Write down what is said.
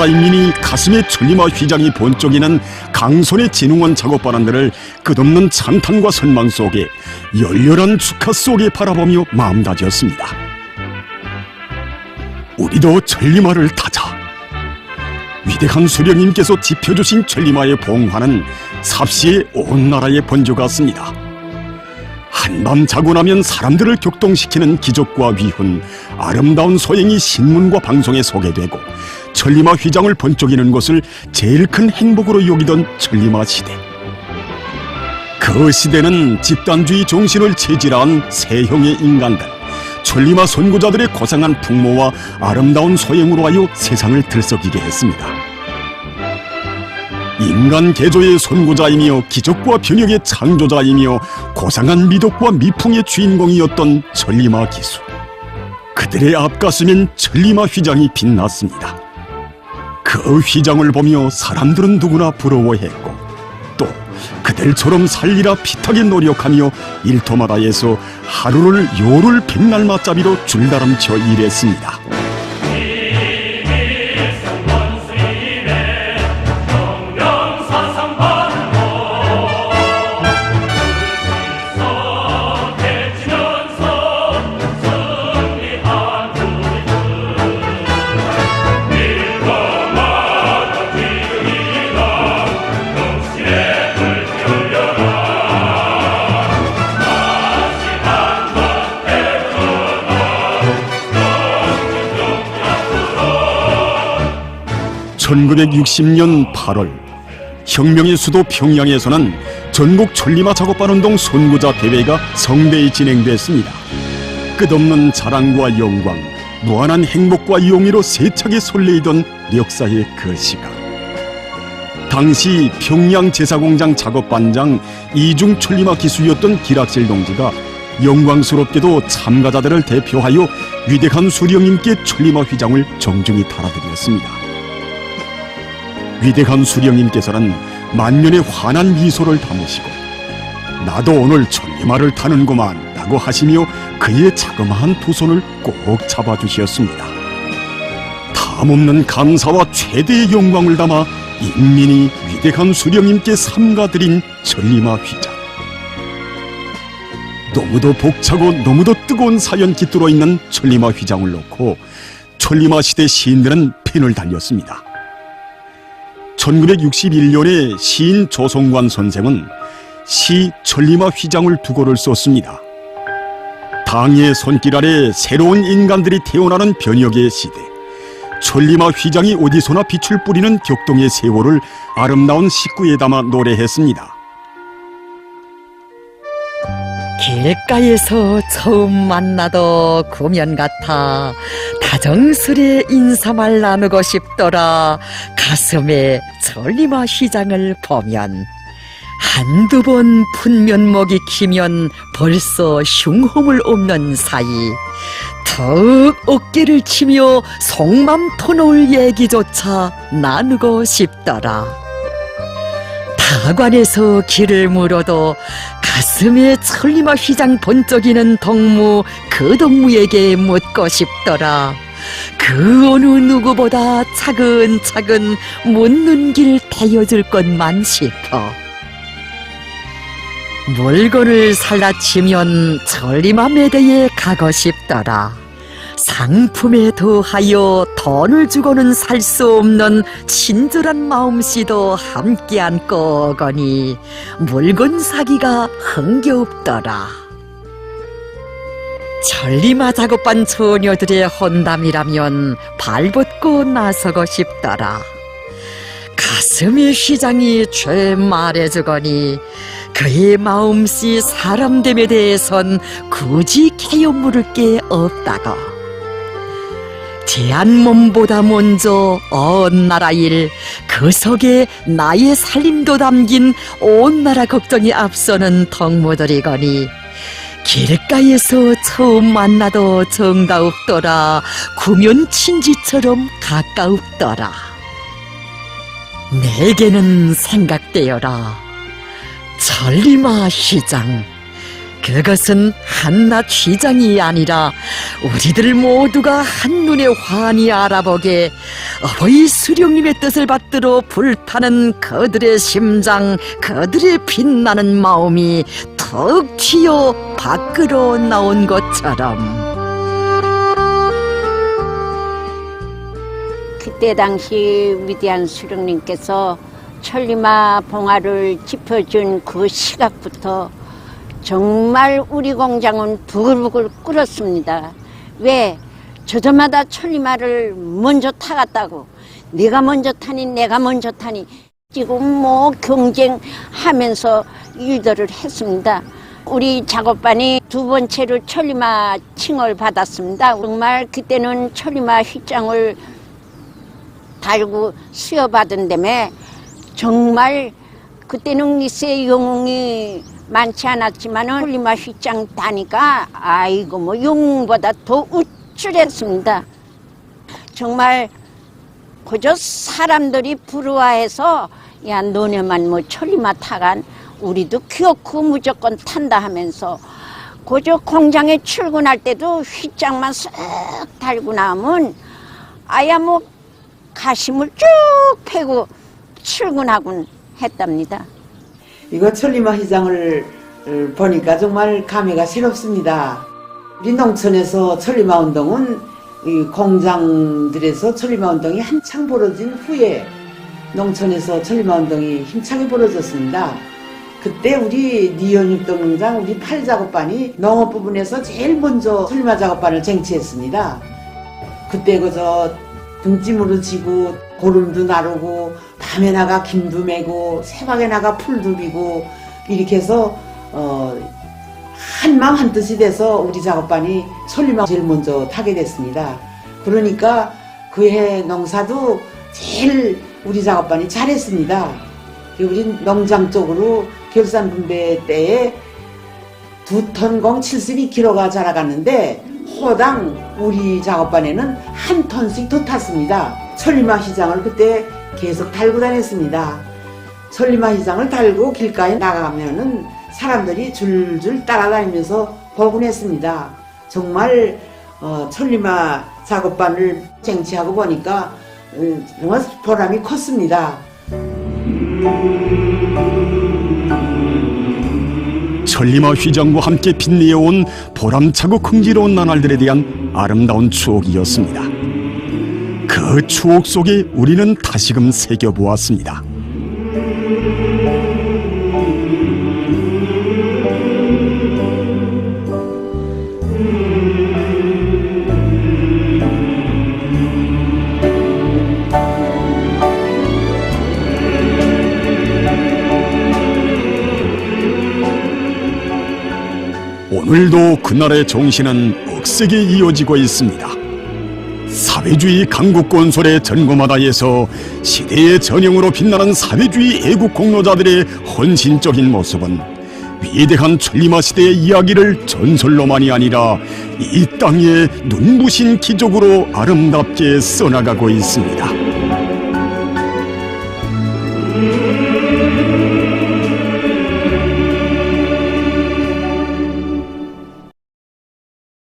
나라 인민이 가슴에 천리마 휘장이 번쩍이는 강손의 진흥원 작업반원들을 끝없는 찬탄과 선망 속에 열렬한 축하 속에 바라보며 마음 다지었습니다. 우리도 천리마를 타자. 위대한 수령님께서 지펴주신 천리마의 봉화는 삽시에 온 나라에 번져갔습니다. 한밤 자고 나면 사람들을 격동시키는 기적과 위훈, 아름다운 소행이 신문과 방송에 소개되고 천리마 휘장을 번쩍이는 것을 제일 큰 행복으로 여기던 천리마 시대. 그 시대는 집단주의 정신을 체질한 세형의 인간들, 천리마 선구자들의 고상한 풍모와 아름다운 소행으로 하여 세상을 들썩이게 했습니다. 인간 개조의 선구자이며 기적과 병역의 창조자이며 고상한 미덕과 미풍의 주인공이었던 천리마 기수. 그들의 앞가슴엔 천리마 휘장이 빛났습니다. 그 휘장을 보며 사람들은 누구나 부러워했고 또 그들처럼 살리라 피타게 노력하며 일터마다에서 하루를 요를 백날 맞잡이로 줄다름쳐 일했습니다. (1960년 8월) 혁명의 수도 평양에서는 전국 천리마 작업반 운동 선구자 대회가 성대히 진행됐습니다. 끝없는 자랑과 영광, 무한한 행복과 용의로 세차게 설레이던 역사의 그 시간. 당시 평양 제사공장 작업반장 이중 천리마 기수였던 기락실 동지가 영광스럽게도 참가자들을 대표하여 위대한 수령님께 천리마 휘장을 정중히 달아드렸습니다. 위대한 수령님께서는 만면의 환한 미소를 담으시고 나도 오늘 천리마를 타는구만 라고 하시며 그의 자그마한 두 손을 꼭 잡아주셨습니다. 탐없는 감사와 최대의 영광을 담아 인민이 위대한 수령님께 삼가드린 천리마 휘장. 너무도 벅차고 너무도 뜨거운 사연 깃들어 있는 천리마 휘장을 놓고 천리마 시대 시인들은 펜을 달렸습니다. 1961년에 시인 조성관 선생은 시 천리마 휘장을 두 권을 썼습니다. 당의 손길 아래 새로운 인간들이 태어나는 변혁의 시대. 천리마 휘장이 어디서나 빛을 뿌리는 격동의 세월을 아름다운 식구에 담아 노래했습니다. 길가에서 처음 만나도 구면 같아 다정스레 인사말 나누고 싶더라. 가슴에 천리마 휘장을 보면 한두 번 분면목 이 키면 벌써 흉홈을 옵는 사이 더욱 어깨를 치며 속맘 터놓을 얘기조차 나누고 싶더라 타관에서 길을 물어도 가슴에 천리마 휘장 번쩍이는 덕무 그 덕무에게 묻고 싶더라. 그 어느 누구보다 차근차근 묻는 길 대여줄 것만 싶어. 물건을 살라치면 천리마 매대에 가고 싶더라. 상품에 더하여 돈을 주고는 살 수 없는 친절한 마음씨도 함께 안고 오거니 물건 사기가 흥겨없더라. 천리마 작업반 처녀들의 혼담이라면 발벗고 나서고 싶더라. 가슴의 휘장이 죄 말해주거니 그의 마음씨 사람됨에 대해선 굳이 개요 물을 게 없다고. 제한 몸보다 먼저 온 나라 일, 그 속에 나의 살림도 담긴 온 나라 걱정이 앞서는 덕모들이거니 길가에서 처음 만나도 정다없더라 구면 친지처럼 가까웠더라. 내게는 생각되어라. 천리마 시장 그것은 한낱 휘장이 아니라 우리들 모두가 한눈에 환히 알아보게 어버이 수령님의 뜻을 받들어 불타는 그들의 심장, 그들의 빛나는 마음이 턱 튀어 밖으로 나온 것처럼. 그때 당시 위대한 수령님께서 천리마 봉화를 짚어준 그 시각부터 정말 우리 공장은 부글부글 끓었습니다. 왜? 저저마다 천리마를 먼저 타갔다고. 네가 먼저 타니 내가 먼저 타니 지금 뭐 경쟁하면서 일들을 했습니다. 우리 작업반이 두 번째로 천리마 칭을 받았습니다. 정말 그때는 천리마 휘장을 달고 수여받은 다음에 정말 그때는 글쎄 영웅이 많지 않았지만은 홀리마 휘장 다니까 아이고 뭐 영웅보다 더 우쭐했습니다. 정말 그저 사람들이 부러워해서 야 너네만 뭐 천리마 타간 우리도 귀엽고 무조건 탄다 하면서 그저 공장에 출근할 때도 휘장만 쓱 달고 나면 아야 뭐 가심을 쭉 패고 출근하곤 했답니다. 이거 천리마 시장을 어, 보니까 정말 감회가 새롭습니다. 우리 농촌에서 천리마 운동은 이 공장들에서 천리마 운동이 한창 벌어진 후에 농촌에서 천리마 운동이 힘차게 벌어졌습니다. 그때 우리 니연육동 농장 우리 팔 작업반이 농업 부분에서 제일 먼저 천리마 작업반을 쟁취했습니다. 그때 그저 등짐으로 지고 고름도 나르고 밤에 나가 김도 메고 새벽에 나가 풀도 비고 이렇게 해서 어, 한마음 한뜻이 돼서 우리 작업반이 천리마 제일 먼저 타게 됐습니다. 그러니까 그해 농사도 제일 우리 작업반이 잘했습니다. 우리 농장 쪽으로 결산 분배 때에 두 턴공 72kg가 자라갔는데 호당 우리 작업반에는 한 턴씩 더 탔습니다. 천리마 시장을 그때 계속 달고 다녔습니다. 천리마 시장을 달고 길가에 나가면은 사람들이 줄줄 따라다니면서 보곤했습니다. 정말 어, 천리마 작업반을 쟁취하고 보니까 음, 정말 보람이 컸습니다. 천리마 휘장과 함께 빛내어온 보람차고 흥지로운 나날들에 대한 아름다운 추억이었습니다. 그 추억 속에 우리는 다시금 새겨보았습니다. 오늘도 그날의 정신은 억세게 이어지고 있습니다. 사회주의 강국건설의 전거마다에서 시대의 전형으로 빛나는 사회주의 애국 공로자들의 헌신적인 모습은 위대한 천리마 시대의 이야기를 전설로만이 아니라 이 땅의 눈부신 기적으로 아름답게 써나가고 있습니다.